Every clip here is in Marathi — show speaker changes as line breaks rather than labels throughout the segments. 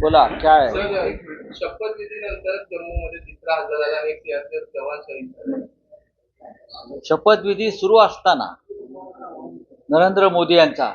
बोला काय
सर शपथविधीनंतर जम्मूमध्ये तिसरा हल्ला झाला आणि एक जवान शहीद झाले.
शपथविधी सुरू असताना नरेंद्र मोदी यांचा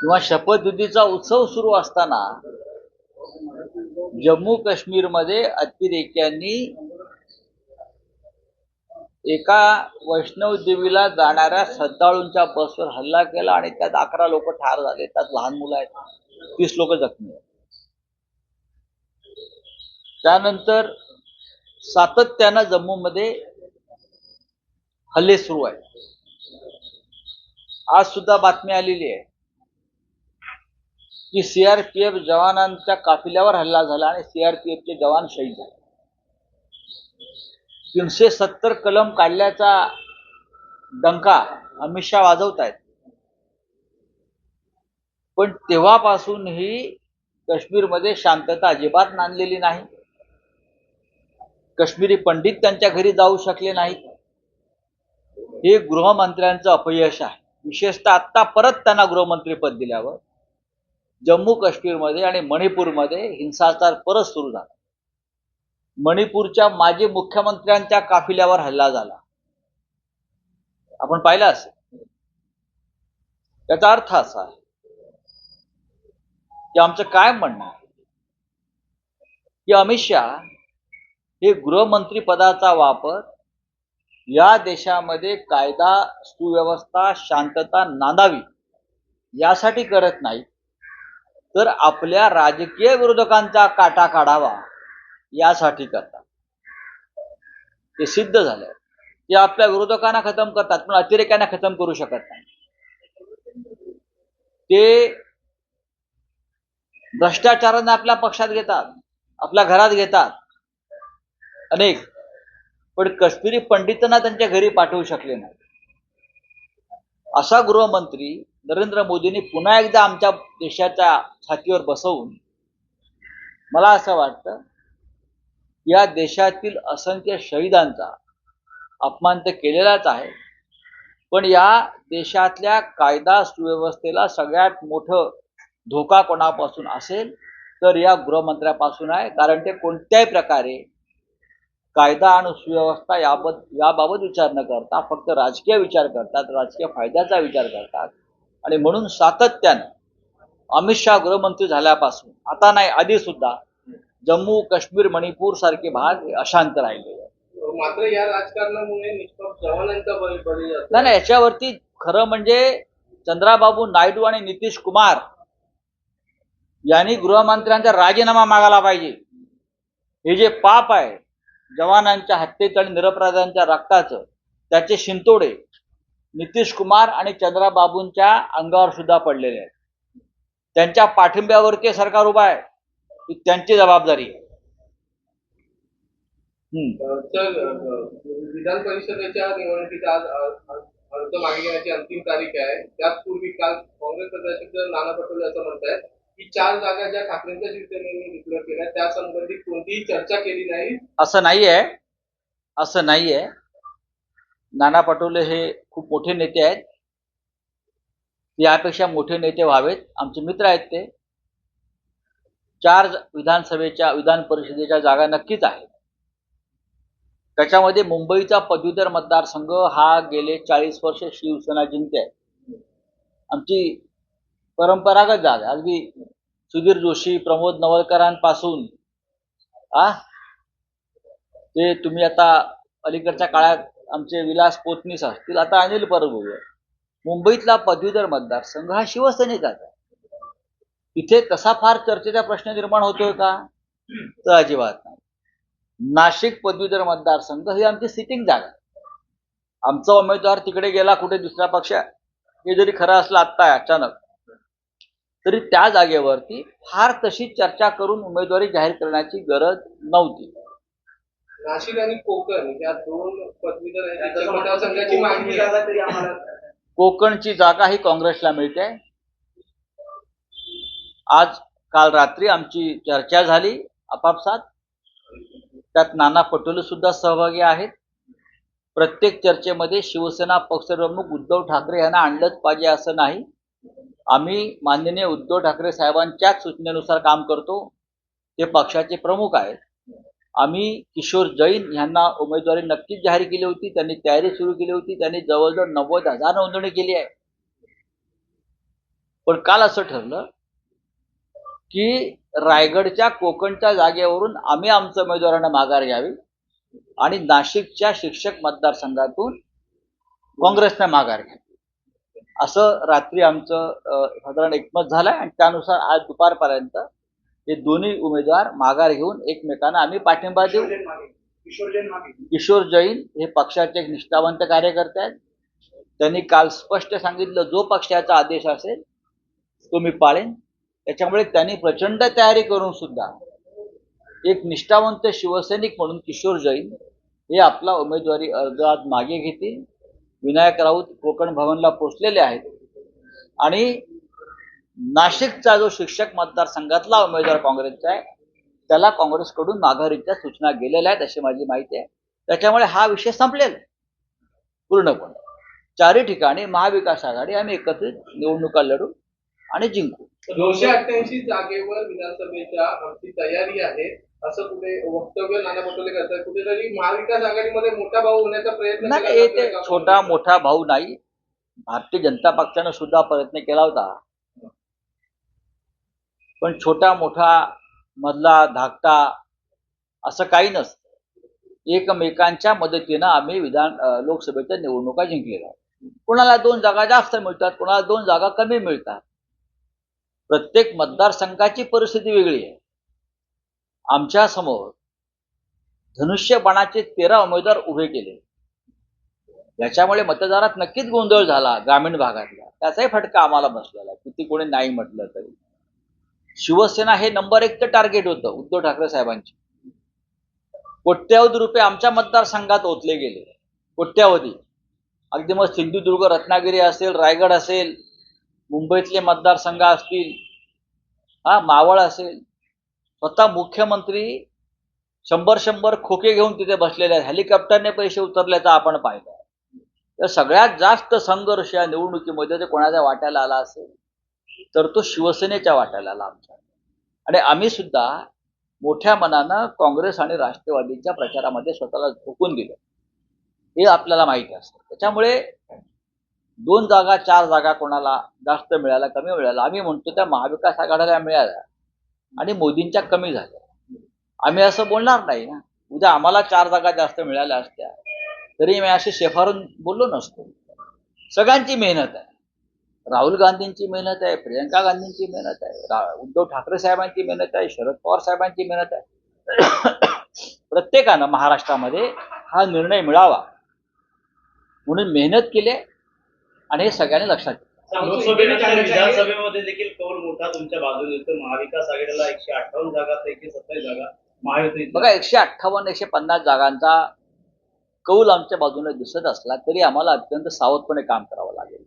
किंवा शपथविधीचा उत्सव सुरू असताना जम्मू काश्मीरमध्ये अतिरेक्यांनी एका वैष्णव देवीला जाणाऱ्या श्रद्धाळूंच्या बसवर हल्ला केला आणि त्यात अकरा लोक ठार झाले. त्यात लहान मुलं आहेत. तीस लोक जखमी आहेत. त्यानंतर सातत्यानं जम्मूमध्ये हल्ले सुरू आहेत. आज सुद्धा बातमी आलेली आहे की सीआरपीएफ जवानांच्या काफिल्यावर हल्ला झाला आणि सीआरपीएफचे जवान शहीद झाले. तीनशे सत्तर कलम काढल्याचा डंका अमित शहा वाजवत आहेत पण तेव्हापासून ही काश्मीरमध्ये शांतता अजिबात नांदलेली नाही. कश्मीरी पंडित त्यांच्या घरी जाऊ शकले नाहीत. हे गृहमंत्र्यांचं अपयश आहे. विशेषतः आत्ता परत त्यांना गृहमंत्रीपद दिल्यावर जम्मू काश्मीरमध्ये आणि मणिपूरमध्ये हिंसाचार परत सुरू झाला. मणिपूरच्या माजी मुख्यमंत्र्यांच्या काफिल्यावर हल्ला झाला. आपण पाहिलं असेल. त्याचा अर्थ असा आहे की आमचं काय म्हणणं आहे? की अमित शहा हे गृहमंत्रीपदाचा वापर या देशामध्ये कायदा सुव्यवस्था शांतता नांदावी यासाठी करत नाही तर आपल्या राजकीय विरोधकांचा काटा काढावा यासाठी करतात. ते सिद्ध झालं. ते आपल्या विरोधकांना खतम करतात पण अतिरेक्यांना खतम करू शकत नाही. ते भ्रष्टाचारांना आपल्या पक्षात घेतात आपल्या घरात घेतात अनेक. पण कश्मीरी पंडितांना त्यांच्या घरी पाठवू शकले नाही. असा गृहमंत्री नरेंद्र मोदींनी पुन्हा एकदा आमच्या देशाच्या छातीवर बसवून मला असं वाटतं या देशातील असंख्य शहीदांचा अपमान तर केलेलाच आहे पण या देशातल्या कायदा सुव्यवस्थेला सगळ्यात मोठं धोका कोणापासून असेल तर या गृहमंत्र्यापासून आहे कारण ते कोणत्याही प्रकारे कायदा आणि सुव्यवस्था याबत याबाबत विचार न करता फक्त राजकीय विचार करतात राजकीय फायद्याचा विचार करतात. आणि म्हणून सातत्यानं अमित शहा गृहमंत्री झाल्यापासून आता नाही आधी सुद्धा जम्मू काश्मीर मणिपूर सारखे भाग अशांत राहिले.
मात्र या राजकारणामुळे जवानांचा बळी बळी जातो.
नाही नाही याच्यावरती खरं म्हणजे चंद्राबाबू नायडू आणि नितीश कुमार यांनी गृहमंत्र्यांचा राजीनामा मागायला पाहिजे. हे जे पाप आहे जवानांच्या हत्येचं आणि निरपराधांच्या रक्ताचं त्याचे शिंतोडे नितीश कुमार आणि चंद्राबाबूंच्या अंगावर सुद्धा पडलेले आहेत. त्यांच्या पाठिंब्यावरती सरकार उभा आहे? ही त्यांची जबाबदारी आहे.
विधान परिषदेच्या निवडणुकीचा आज अर्ज मागे घेण्याची अंतिम तारीख आहे. त्याचपूर्वी काल काँग्रेस अध्यक्ष नाना पटोले असं म्हणतात की चार जागा ज्या ठाकरेंच्या शिवसेनेने डिक्लेअर केल्या त्या संबंधित कोणतीही चर्चा केली नाही.
असं नाहीये. असं नाहीये. नाना पटोले हे खूप मोठे नेते आहेत. यापेक्षा मोठे नेते व्हावेत. आमचे मित्र आहेत ते. चार विधानसभेच्या विधान परिषदेच्या जागा नक्कीच आहेत. त्याच्यामध्ये मुंबईचा पदवीधर मतदारसंघ हा गेले चाळीस वर्ष शिवसेना जिंकते आहे आमची परंपरागत जागा. अगदी सुधीर जोशी प्रमोद नवलकरांपासून आ? ते तुम्ही आता अलीकडच्या काळात आमचे विलास पोतनीस असतील आता अनिल परब मुंबईतला पदवीधर मतदारसंघ हा शिवसेनेचाच आहे. इथे तसा फार चर्चेचा प्रश्न निर्माण होतोय का? तर अजिबात नाही. नाशिक पदवीधर मतदारसंघ ही आमची सिटिंग जागा आमचा उमेदवार तिकडे गेला कुठे दुसऱ्या पक्ष हे जरी खरं असलं आत्ता अचानक. तरी त्या जागेवरती फार तशी चर्चा करून उमेदवारी जाहीर करण्याची गरज नव्हती.
नाशिक आणि कोकण या दोन पदवीधर मागणी
कोकणची जागा ही काँग्रेसला मिळते. आज काल रात्री आमची चर्चा झाली आपापसात. त्यात नाना पटोले सुद्धा सहभागी आहेत. प्रत्येक चर्चेमध्ये शिवसेना पक्षप्रमुख उद्धव ठाकरे यांना आणलंच पाहिजे असं नाही. आम्ही माननीय उद्धव ठाकरे साहेबांच्याच सूचनेनुसार काम करतो. ते पक्षाचे प्रमुख आहेत. आम्ही किशोर जैन यांना उमेदवारी नक्कीच जाहीर केली होती. त्यांनी तयारी सुरू केली होती. त्यांनी जवळजवळ नव्वद हजार नोंदणी केली आहे. पण काल असं ठरलं की रायगडच्या कोकणच्या जागेवरून आम्ही आमच्या उमेदवारांना माघार घ्यावी आणि नाशिकच्या शिक्षक मतदारसंघातून काँग्रेसने माघार घ्यावी. असं रात्री आमचं साधारण एकमत झालंय आणि त्यानुसार आज दुपारपर्यंत हे दोन्ही उमेदवार माघार घेऊन एकमेकांना आम्ही पाठिंबा देऊ. किशोर जैन हे पक्षाचे एक निष्ठावंत कार्यकर्ते आहेत. त्यांनी काल स्पष्ट सांगितलं जो पक्षाचा आदेश असेल तो मी पाळेन. त्याच्यामुळे त्यांनी प्रचंड तयारी करून सुद्धा एक निष्ठावंत शिवसैनिक म्हणून किशोर जैन हे आपला उमेदवारी अर्ज आज मागे घेतील. विनायक राऊत कोकण भवनला पोचलेले आहेत. आणि नाशिकचा जो शिक्षक मतदारसंघातला उमेदवार काँग्रेसचा आहे त्याला काँग्रेसकडून माघारीच्या सूचना गेलेल्या आहेत अशी माझी माहिती आहे. त्याच्यामुळे हा विषय संपलेला पूर्णपणे. चारही ठिकाणी महाविकास आघाडी आम्ही एकत्रित निवडणुका लढू आणि जिंकू.
दोनशे अठ्ठ्याऐंशी जागेवर विधानसभेच्या तयारी आहे. असं कुठे वक्तव्य नाना पटोले करतात. कुठेतरी महाविकास आघाडीमध्ये मोठा भाऊ होण्याचा प्रयत्न
नाही
केला जातोय
ते
का?
छोटा मोठा भाऊ नाही. भारतीय जनता पक्षानं सुद्धा प्रयत्न केला होता. पण छोटा मोठा मधला धाकटा असं काही नसतं. एकमेकांच्या मदतीनं आम्ही विधान अं, लोकसभेच्या निवडणुका जिंकलेल्या आहेत. कोणाला दोन जागा जास्त मिळतात कोणाला दोन जागा कमी मिळतात. प्रत्येक मतदारसंघाची परिस्थिती वेगळी आहे. आमच्यासमोर धनुष्यबाणाचे तेरा उमेदवार उभे केले. याच्यामुळे मतदारात नक्कीच गोंधळ झाला ग्रामीण भागातला. त्याचाही फटका आम्हाला बसलेला. आहे किती कोणी नाही म्हटलं तरी. शिवसेना हे नंबर एकचं टार्गेट होतं उद्धव ठाकरे साहेबांचे. कोट्यावधी रुपये आमच्या मतदारसंघात ओतले गेले. कोट्यावधी. अगदी मग सिंधुदुर्ग रत्नागिरी असेल रायगड असेल मुंबईतले मतदारसंघ असतील हा मावळ असेल स्वतः मुख्यमंत्री शंभर शंभर खोके घेऊन तिथे बसलेले आहेत. हेलिकॉप्टरने पैसे उतरल्याचं आपण पाहिलं तर सगळ्यात जास्त संघर्ष या निवडणुकीमध्ये जर कोणाच्या वाट्याला आला असेल? तर तो शिवसेनेच्या वाट्याला आला आमच्या. आणि आम्ही सुद्धा मोठ्या मनानं काँग्रेस आणि राष्ट्रवादीच्या प्रचारामध्ये स्वतःला झोकून दिलं. हे आपल्याला माहिती असतं. त्याच्यामुळे दोन जागा चार जागा कोणाला जास्त मिळाल्या कमी मिळाल्या. आम्ही म्हणतो त्या महाविकास आघाडीला मिळाल्या. आणि मोदींच्या कमी झाल्या. आम्ही असं बोलणार नाही ना. उद्या आम्हाला चार जागा जास्त मिळाल्या असत्या. तरी मी असे शेफारून बोललो नसतो. सगळ्यांची मेहनत आहे. राहुल गांधींची मेहनत आहे प्रियंका गांधींची मेहनत आहे उद्धव ठाकरे साहेबांची मेहनत आहे शरद पवार साहेबांची मेहनत आहे. प्रत्येकानं महाराष्ट्रामध्ये हा निर्णय मिळावा. म्हणून मेहनत केली आणि हे सगळ्यांनी लक्षात
विधानसभेमध्ये देखील कौल मोठा तुमच्या बाजूने येतो महाविकास आघाडीला एकशे अठ्ठावन्न जागा तर एकशे सत्तावीस जागा महायुती
बघा एकशे अठ्ठावन्न एकशे पन्नास जागांचा कौल आमच्या बाजूने दिसत असला तरी आम्हाला अत्यंत सावधपणे काम करावं लागेल.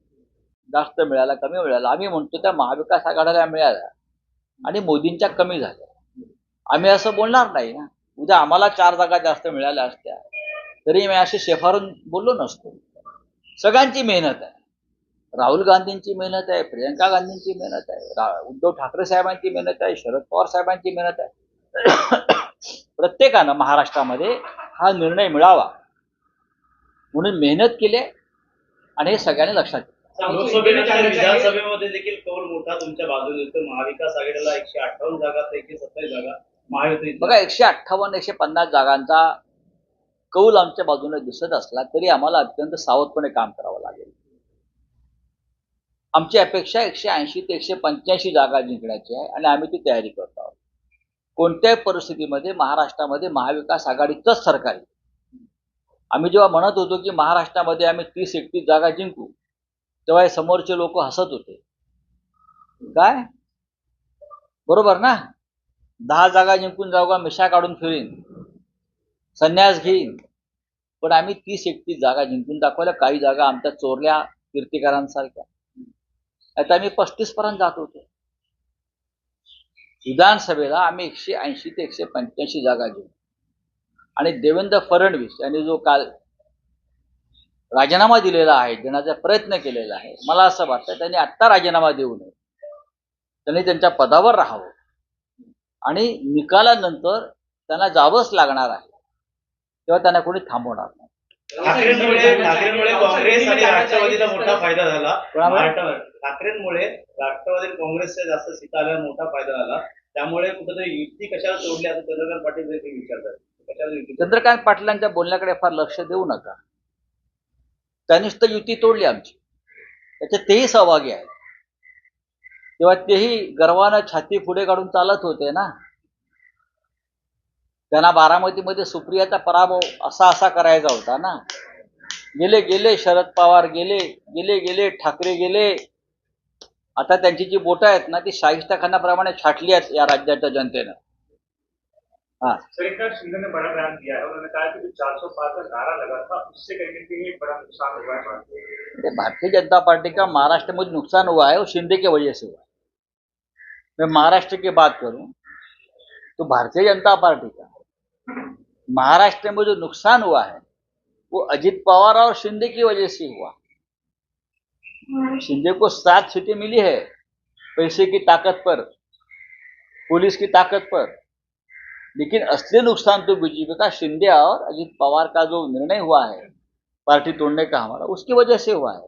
जास्त मिळाला कमी मिळाला. आम्ही म्हणतो त्या महाविकास आघाडीला मिळाल्या आणि मोदींच्या कमी झाल्या. आम्ही असं बोलणार नाही ना. उद्या आम्हाला चार जागा जास्त मिळाल्या असत्या. तरी मी असे शेफारून बोललो नसतो. सगळ्यांची मेहनत आहे. राहुल गांधींची मेहनत आहे प्रियंका गांधींची मेहनत आहे उद्धव ठाकरे साहेबांची मेहनत आहे शरद पवार साहेबांची मेहनत आहे. प्रत्येकानं महाराष्ट्रामध्ये हा निर्णय मिळावा. म्हणून मेहनत केली आणि हे सगळ्यांनी लक्षात
विधानसभेमध्ये देखील कौल मोठा तुमच्या बाजूने महाविकास आघाडीला एकशे अठ्ठावन्न जागा तर एकशे सत्तावीस जागा महायुती
बघा एकशे अठ्ठावन्न एकशे पन्नास जागांचा कौल आमच्या बाजूने दिसत असला तरी आम्हाला अत्यंत सावधपणे काम करावं लागेल. आमची अपेक्षा एकशे ऐंशी ते एकशे पंच्याऐंशी जागा जिंकण्याची आहे आणि आम्ही ती तयारी करत आहोत. कोणत्याही परिस्थितीमध्ये महाराष्ट्रामध्ये महाविकास आघाडीचंच सरकार आहे आम्ही जेव्हा म्हणत होतो की महाराष्ट्रामध्ये आम्ही तीस एकतीस जागा जिंकू तेव्हा हे समोरचे लोक हसत होते. काय? बरोबर ना? दहा जागा जिंकून जाऊ का मिशा काढून फिरीन संन्यास घेईन. पण आम्ही तीस एकतीस जागा जिंकून दाखवल्या काही जागा आमच्या चोरल्या कीर्तिकारांसारख्या आता आम्ही पस्तीसपर्यंत जात होतो. विधानसभेला आम्ही एकशे ऐंशी ते एकशे पंच्याऐंशी जागा घेऊ आणि देवेंद्र फडणवीस यांनी जो काल राजीनामा दिलेला आहे देण्याचा प्रयत्न केलेला आहे मला असं वाटतं त्यांनी आत्ता राजीनामा देऊ नये. त्यांनी त्यांच्या पदावर राहावं. आणि निकालानंतर त्यांना जावंच लागणार आहे. तेव्हा त्यांना कोणी थांबवणार नाही.
ठाकरेंमुळे ठाकरेंमुळे काँग्रेस आणि राष्ट्रवादीला मोठा फायदा झाला. ठाकरेंमुळे राष्ट्रवादी काँग्रेसच्या जास्त सीटा आल्या मोठा फायदा झाला. त्यामुळे कुठेतरी युती कशाला तोडली असं चंद्रकांत पाटील देखील विचारतात.
चंद्रकांत पाटलांच्या बोलण्याकडे फार लक्ष देऊ नका. त्यांनीच तर युती तोडली आमची. त्याच्यात तेही सहभागी आहेत. तेव्हा तेही गर्वानं छाती पुढे काढून चालत होते ना. त्यांना बारामतीमध्ये सुप्रियाचा पराभव असा असा करायचा होता ना. गेले गेले शरद पवार गेले गेले गेले ठाकरे गेले. आता त्यांची जी बोटं आहेत ना ती शाहिस्ता खानाप्रमाणे छाटली आहेत या राज्याच्या जनतेनं. हा.
सरकार शिंदे ने बड़ा बयान दिया है उन्होंने कहा कि जो चार सौ पार का नारा लगा था उससे कहीं ना कहीं बड़ा नुकसान हुआ है
ये भारतीय जनता पार्टी का महाराष्ट्र में नुकसान हुआ है वो शिंदे की वजह से हुआ मैं महाराष्ट्र की बात करूं तो भारतीय जनता पार्टी का महाराष्ट्र में जो नुकसान हुआ है, वो अजित पवार और शिंदे की वजह से हुआ। शिंदे को सात सीटें मिली है पैसे की ताकत पर, पुलिस की ताकत पर। लेकिन असली नुकसान तो बीजेपी का, शिंदे और अजित पवार का जो निर्णय हुआ है, पार्टी तोड़ने का हमारा, उसकी वजह से हुआ है।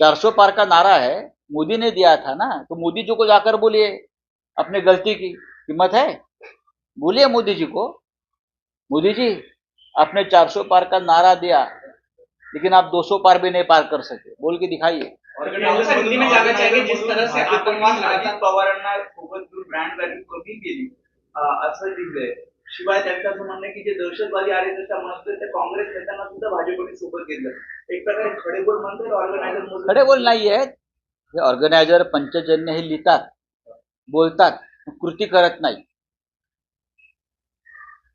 चार सौ पार का नारा है, मोदी ने दिया था ना तो मोदी जी को जाकर बोलिए, अपने गलती की, हिम्मत है? बोलिए मोदी जी को। मोदी जी आपने 400 पार का नारा दिया लेकिन आप 200 पार भी नहीं पार कर सके। बोल के दिखाइए।
काँग्रेस हिंदी में जाना चाहिए जिस तरह से आतंकवाद
पवारांना सोबत ब्रँड व्हॅल्यू कमी केली असं लिहिलंय शिवाय त्यांचं असं म्हणणं की जे दहशतवादी ते काँग्रेस नेत्यांना सुद्धा भाजपने सोबत घेतलं एक प्रकारे खडेबोल म्हणतात ऑर्गनायझर
खडे बोल नाही आहेत हे ऑर्गनायझर पंचजन्य हे लिहितात बोलतात कृती करत नाही।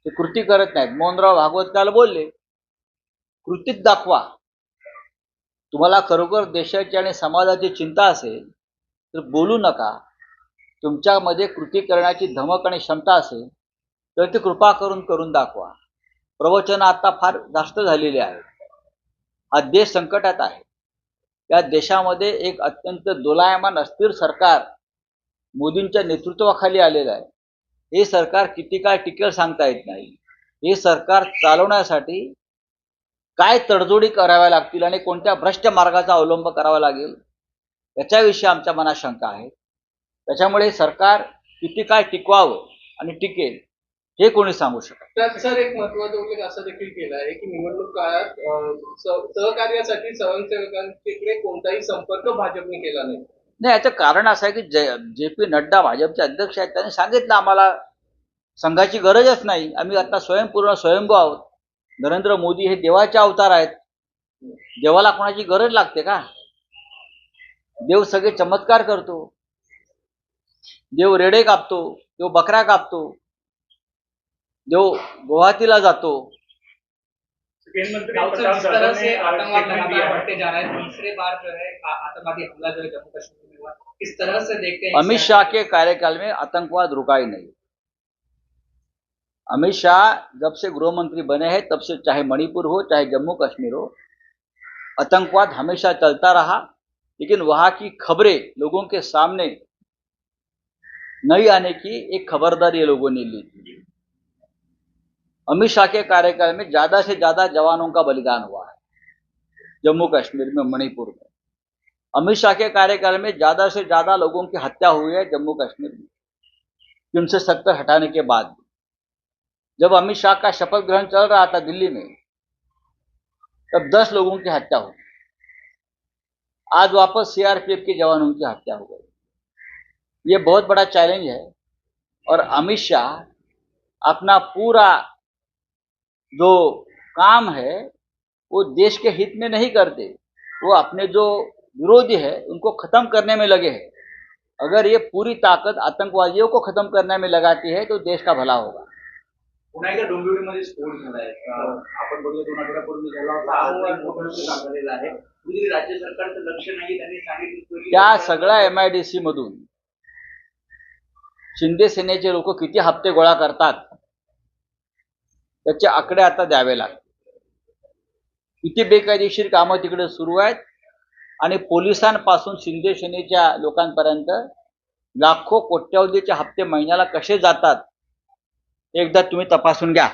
ते कृती करत नाहीत. मोहनराव भागवत काल बोलले कृतीत दाखवा. तुम्हाला खरोखर देशाची आणि समाजाची चिंता असेल तर बोलू नका. तुमच्यामध्ये कृती करण्याची धमक आणि क्षमता असेल तर ती कृपा करून करून दाखवा. प्रवचन आता फार जास्त झालेली आहेत. हा देश संकटात आहे. या देशामध्ये एक अत्यंत दोलायमान अस्थिर सरकार मोदींच्या नेतृत्वाखाली आलेलं आहे. हे सरकार किती काळ टिकेल सांगता येत नाही. हे सरकार चालवण्यासाठी काय तडजोडी कराव्या लागतील आणि कोणत्या भ्रष्ट मार्गाचा अवलंब करावा लागेल याच्याविषयी आमच्या मनात शंका आहे. त्याच्यामुळे सरकार किती काय टिकवावं आणि टिकेल हे कोणी सांगू शकत
त्यात सर एक महत्त्वाचा उल्लेख असा देखील केला आहे की निवडणूक काळात सहकार्यासाठी स्वयंसेवकांकडे कोणताही संपर्क भाजपने केला नाही.
नाही याचं कारण असं आहे की जे जे पी नड्डा भाजपचे अध्यक्ष आहेत त्यांनी सांगितलं आम्हाला संघाची गरजच नाही. आम्ही आता स्वयंपूर्ण स्वयंभू आहोत. नरेंद्र मोदी हे देवाचे अवतार आहेत. देवाला कोणाची गरज लागते का? देव सगळे चमत्कार करतो. देव रेडे कापतो देव बकऱ्या कापतो. देव गुवाहाटीला जातो.
जिस तरह से आतंकवाद लगातार बढ़ते जा रहा है तीसरे बार जो है आतंकवादी हमला जो है जम्मू कश्मीर में हुआ। किस तरह से देखते हैं
अमित शाह के कार्यकाल में आतंकवाद रुका ही नहीं। अमित शाह जब से गृह मंत्री बने हैं तब से चाहे मणिपुर हो चाहे जम्मू कश्मीर हो आतंकवाद हमेशा चलता रहा लेकिन वहाँ की खबरें लोगों के सामने नहीं आने की एक खबरदारी लोगों ने ली थी। अमित शाह के कार्यकाल में ज़्यादा से ज़्यादा जवानों का बलिदान हुआ है, जम्मू कश्मीर में, मणिपुर में। अमित शाह के कार्यकाल में ज़्यादा से ज़्यादा लोगों की हत्या हुई है जम्मू कश्मीर में तीन से सत्तर हटाने के बाद। जब अमित शाह का शपथ ग्रहण चल रहा था दिल्ली में, तब दस लोगों की हत्या हुई। आज वापस सीआरपीएफ के जवानों की हत्या हो गई। ये बहुत बड़ा चैलेंज है और अमित शाह अपना पूरा जो काम है वो देश के हित में नहीं करते। वो अपने जो विरोधी है उनको खत्म करने में लगे हैं। अगर ये पूरी ताकत आतंकवादियों को खत्म करने में लगाती है तो देश का भला होगा।
पुन्हा एकदा डोंबिवलीमध्ये स्फोट झालाय अं, आपण बघूया दोन आठवड्यापूर्वी झाला होता. आजही मोठा झालेला आहे. कुठेतरी राज्य सरकारचं लक्ष नाही त्यांनी सांगितलं की-
त्या सगळ्या एम आय डी सी मधून शिंदे सेनेचे लोक किती हप्ते गोळा करतात? त्याचे आकडे आता द्यावे लागतील. किती बेकायदेशीर कामं तिकडे सुरू आहेत. आणि पोलिसांपासून शिंदे सेनेच्या लोकांपर्यंत लाखो कोट्यावधीचे हप्ते महिन्याला कसे जातात एकदा तुम्ही तपासून घ्या.